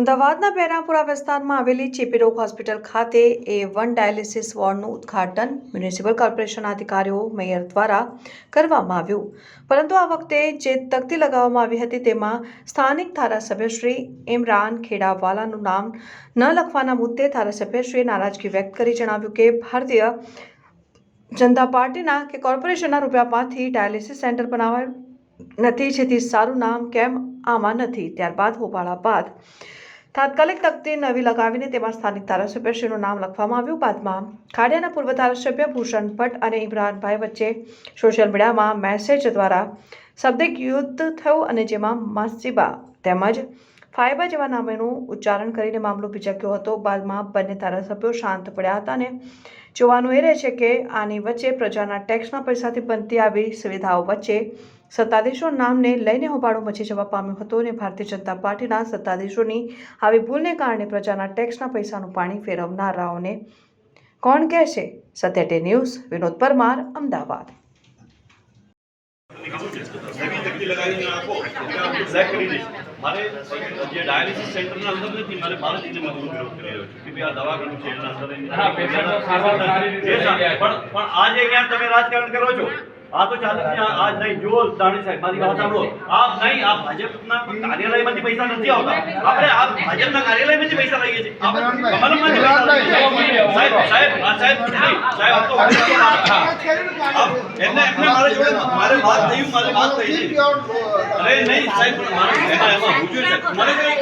અમદાવાદના બહેરામપુરા વિસ્તારમાં આવેલી ચેપી રોગ હોસ્પિટલ ખાતે એ વન ડાયાલિસિસ વોર્ડનું ઉદ્ઘાટન મ્યુનિસિપલ કોર્પોરેશનના અધિકારીઓ, મેયર દ્વારા કરવામાં આવ્યું. પરંતુ આ વખતે જે તકતી લગાવવામાં આવી હતી તેમાં સ્થાનિક ધારાસભ્ય શ્રી ઇમરાન ખેડાવાલાનું નામ ન લખવાના મુદ્દે ધારાસભ્યશ્રીએ નારાજગી વ્યક્ત કરી, જણાવ્યું કે ભારતીય જનતા પાર્ટીના કે કોર્પોરેશનના રૂપિયામાંથી ડાયાલિસિસ સેન્ટર બનાવાયું નથી, જેથી સારું નામ કેમ આમાં નથી. ત્યારબાદ હોબાળા બાદ તાત્કાલિક તકતી નવી લગાવીને તેમાં સ્થાનિક ધારાસભ્યશ્રીનું નામ લખવામાં આવ્યું. બાદમાં ખાડિયાના પૂર્વ ધારાસભ્ય ભૂષણ ભટ્ટ અને ઇમરાનભાઈ વચ્ચે સોશિયલ મીડિયામાં મેસેજ દ્વારા શબ્દિક યુદ્ધ થયું અને જેમાં માસીબા તેમજ ફાયબા જેવા નામેનું ઉચ્ચારણ કરીને મામલો ભીચક્યો હતો. બાદમાં બંને ધારાસભ્યો શાંત પડ્યા હતા અને જોવાનું એ રહે છે કે આની વચ્ચે પ્રજાના ટેક્સના પૈસાથી બનતી આવી સુવિધાઓ વચ્ચે સત્તાધીશો નામને લઈને હોબાળો મચી જવા પામ્યો હતો અને ભારતીય જનતા પાર્ટીના સત્તાધીશોની આવી ભૂલને કારણે પ્રજાના ટેક્સના પૈસાનું પાણી ફેરવનારાઓને કોણ કહેશે સત્યટે ન્યૂઝ, વિનોદ પરમાર, અમદાવાદ. નવી તકતી આપો એટલે આપણે કરી દઈશ મારે જે ડાયાલિસિસ સેન્ટરના અંદર નથી મારે ભારત એટલે મેં વિરોધ કરી રહ્યો છું કે ભાઈ આ દવાખાનું છે એના અંદર. પણ પણ આ જે જ્ઞાન તમે રાજકારણ કરો છો આ તો ચાલે આ નહીં જો દાણી સાહેબ મારી વાત સાંભળો. આપ નહીં આ ભાજપના કાર્યાલયમાંથી પૈસા નથી આવતા. આપણે આ ભાજપના કાર્યાલયમાંથી પૈસા લઈએ છીએ. આપણે કમલમમાંથી પૈસા લઈએ છીએ. સાહેબ સાહેબ આ સાહેબ નહીં સાહેબ તો એમને એમને મારે જોડે મારે વાત થઈ મારી વાત થઈ છે. અરે નહીં સાહેબ પણ મારે એમાં એમાં હું છે. મને કોઈ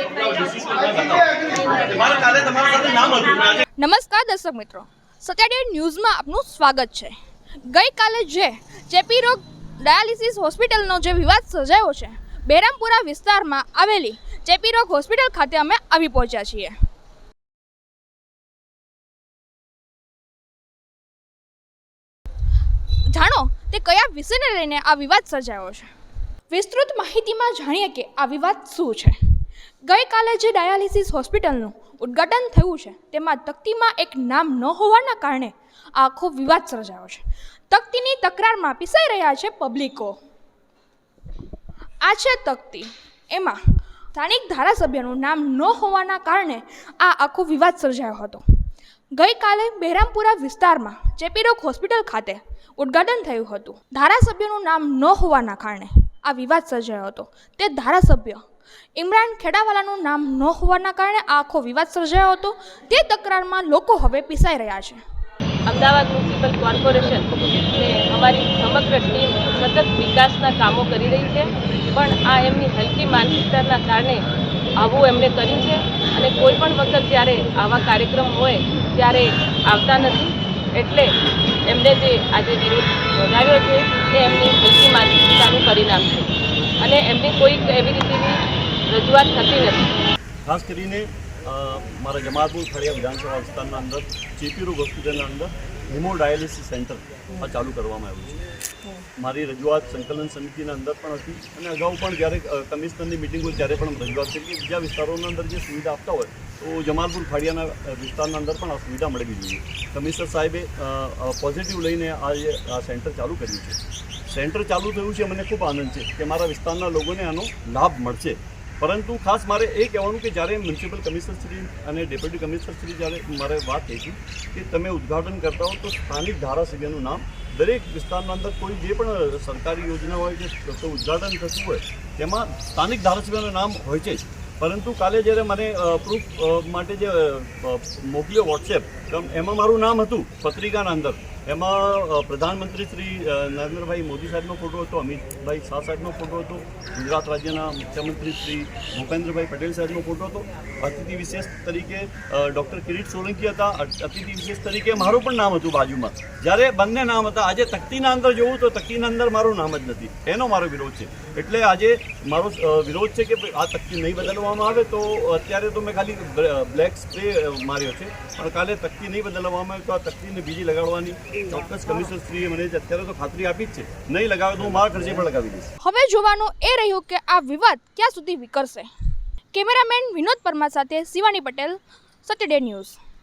મારે કાલે તમારા સાથે નામ હતું. નમસ્કાર દર્શક મિત્રો. સત્યાડે ન્યૂઝમાં આપનું સ્વાગત છે. ગઈકાલે જે ચેપી રોગ ડાયાલિસિસ હોસ્પિટલનો જે વિવાદ સર્જાયો છે, બેરામપુરા વિસ્તારમાં આવેલી ચેપી રોગ હોસ્પિટલ ખાતે અમે આવી પહોંચ્યા છીએ. જાણો તે કયા વિષયને લઈને આ વિવાદ સર્જાયો છે? વિસ્તૃત માહિતીમાં જાણીએ કે આ વિવાદ શું છે? ગઈકાલે જે ડાયાલિસિસ હોસ્પિટલનું ઉદ્ઘાટન થયું છે, તેમાં તકતીમાં એક નામ ન હોવાના કારણે આખો વિવાદ સર્જાયો છે. તકતીની તકરારમાં પીસાઈ રહ્યા છે પબ્લિકો. આ છે તકતી. એમાં સ્થાનિક ધારાસભ્યનું નામ ન હોવાના કારણે આ આખો વિવાદ સર્જાયો હતો. ગઈકાલે બહેરામપુરા વિસ્તારમાં ચેપીરોગ હોસ્પિટલ ખાતે ઉદ્ઘાટન થયું હતું. ધારાસભ્યનું નામ ન હોવાના કારણે આ વિવાદ સર્જાયો હતો. તે ધારાસભ્ય ઇમરાન ખેડાવાલાનું નામ ન હોવાના કારણે આ આખો વિવાદ સર્જાયો હતો. તે તકરારમાં લોકો હવે પીસાઈ રહ્યા છે. અમદાવાદ મ્યુનિસિપલ કોર્પોરેશન ને અમારી સમગ્ર ટીમ સતત વિકાસના કામો કરી રહી છે. પણ આ એમની હલકી માનસિકતાના કારણે આવું એમણે કર્યું છે. અને કોઈ પણ વખત જ્યારે આવા કાર્યક્રમ હોય ત્યારે આવતા નથી. એટલે એમને જે આજે વિરોધ નોંધાવ્યો છે, તે એમની પરિણામ છે અને એમની કોઈ એવી રીતેની રજૂઆત થતી નથી. ખાસ કરીને મારા જમાલપુર ખડિયા વિધાનસભા વિસ્તારના અંદર ચેપી રોગ હોસ્પિટલના અંદર હિમોડાયાલિસિસ સેન્ટર આ ચાલુ કરવામાં આવ્યું છે. મારી રજૂઆત સંકલન સમિતિના અંદર પણ હતી અને અગાઉ પણ જ્યારે કમિશનરની મિટિંગ હોય ત્યારે પણ રજૂઆત કરી કે બીજા વિસ્તારોના અંદર જે સુવિધા આપતા હોય, તો જમાલપુર ફાડિયાના વિસ્તારના અંદર પણ આ સુવિધા મળવી જોઈએ કમિશનર સાહેબે પોઝિટિવ લઈને આ આ સેન્ટર ચાલુ કર્યું છે. સેન્ટર ચાલુ થયું છે, મને ખૂબ આનંદ છે કે મારા વિસ્તારના લોકોને આનો લાભ મળશે. પરંતુ ખાસ મારે એ કહેવાનું કે જ્યારે મ્યુનિસિપલ કમિશનર શ્રી અને ડેપ્યુટી કમિશનર શ્રી જ્યારે મારે વાત થઈ હતી કે તમે ઉદ્ઘાટન કરતા હો તો સ્થાનિક ધારાસભ્યનું નામ, દરેક વિસ્તારના અંદર કોઈ જે પણ સરકારી યોજના હોય કે ઉદ્ઘાટન થતું હોય, તેમાં સ્થાનિક ધારાસભ્યનું નામ હોય છે જ. પરંતુ કાલે જ્યારે મને પ્રૂફ માટે જે મોકલ્યો વોટ્સએપ એમાં મારું નામ હતું પત્રિકાના અંદર. એમાં પ્રધાનમંત્રી શ્રી નરેન્દ્રભાઈ મોદી સાહેબનો ફોટો હતો, અમિતભાઈ શાહ સાહેબનો ફોટો હતો, ગુજરાત રાજ્યના મુખ્યમંત્રી શ્રી ભૂપેન્દ્રભાઈ પટેલ સાહેબનો ફોટો હતો. અતિથિ વિશેષ તરીકે ડૉક્ટર કિરીટ સોલંકી હતા. અતિથિ વિશેષ તરીકે મારું પણ નામ હતું બાજુમાં. જ્યારે બંને નામ હતા, આજે તકતીના અંદર જોવું તો તકતીના અંદર મારું નામ જ નથી. એનો મારો વિરોધ છે. એટલે આજે મારો વિરોધ છે કે આ તકતી નહીં બદલવામાં આવે તો અત્યારે તો મેં ખાલી બ્લેક સ્પ્રે માર્યો છે. પણ કાલે તકતી નહીં બદલવામાં આવે તો આ તકતીને બીજી લગાડવાની ચોક્કસ કમિશનર શ્રીએ મને અત્યારે તો ખાતરી આપી જ છે. નહીં લગાવે તો હું મારા ખર્ચે પણ લગાવી દઈશ. હવે જોવાનું એ રહ્યું કે આ વિવાદ ક્યાં સુધી વિકરશે? કેમેરામેન વિનોદ પરમાર સાથે શિવાની પટેલ સત્યડે ન્યૂઝ